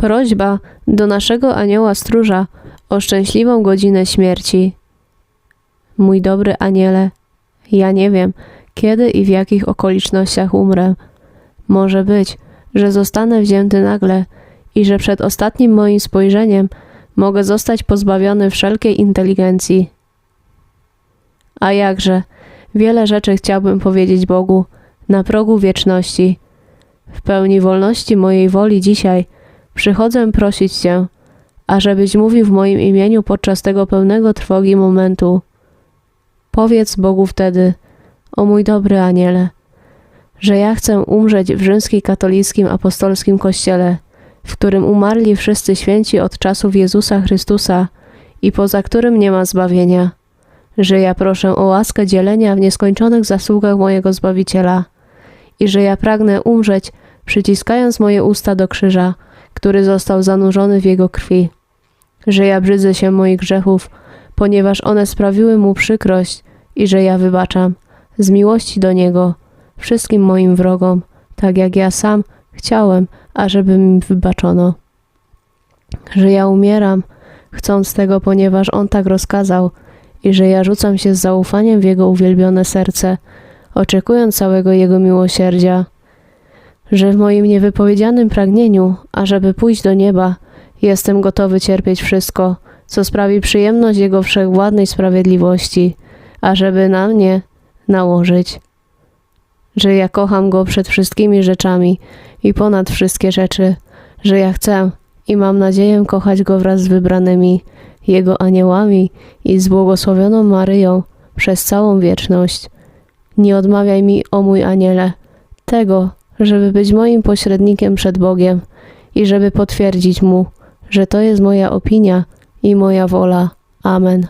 Prośba do naszego anioła stróża o szczęśliwą godzinę śmierci. Mój dobry aniele, ja nie wiem, kiedy i w jakich okolicznościach umrę. Może być, że zostanę wzięty nagle i że przed ostatnim moim spojrzeniem mogę zostać pozbawiony wszelkiej inteligencji. A jakże, wiele rzeczy chciałbym powiedzieć Bogu na progu wieczności. W pełni wolności mojej woli dzisiaj przychodzę prosić Cię, ażebyś mówił w moim imieniu podczas tego pełnego trwogi momentu. Powiedz Bogu wtedy, o mój dobry aniele, że ja chcę umrzeć w rzymskim katolickim apostolskim kościele, w którym umarli wszyscy święci od czasów Jezusa Chrystusa i poza którym nie ma zbawienia, że ja proszę o łaskę dzielenia w nieskończonych zasługach mojego Zbawiciela i że ja pragnę umrzeć, przyciskając moje usta do krzyża, który został zanurzony w Jego krwi, że ja brzydzę się moich grzechów, ponieważ one sprawiły Mu przykrość i że ja wybaczam z miłości do Niego wszystkim moim wrogom, tak jak ja sam chciałem, ażeby mi wybaczono. Że ja umieram, chcąc tego, ponieważ On tak rozkazał i że ja rzucam się z zaufaniem w Jego uwielbione serce, oczekując całego Jego miłosierdzia. Że w moim niewypowiedzianym pragnieniu, ażeby pójść do nieba, jestem gotowy cierpieć wszystko, co sprawi przyjemność Jego wszechwładnej sprawiedliwości, ażeby na mnie nałożyć. Że ja kocham Go przed wszystkimi rzeczami i ponad wszystkie rzeczy, że ja chcę i mam nadzieję kochać Go wraz z wybranymi, Jego aniołami i z błogosławioną Maryją przez całą wieczność. Nie odmawiaj mi, o mój aniele, tego, żeby być moim pośrednikiem przed Bogiem i żeby potwierdzić Mu, że to jest moja opinia i moja wola. Amen.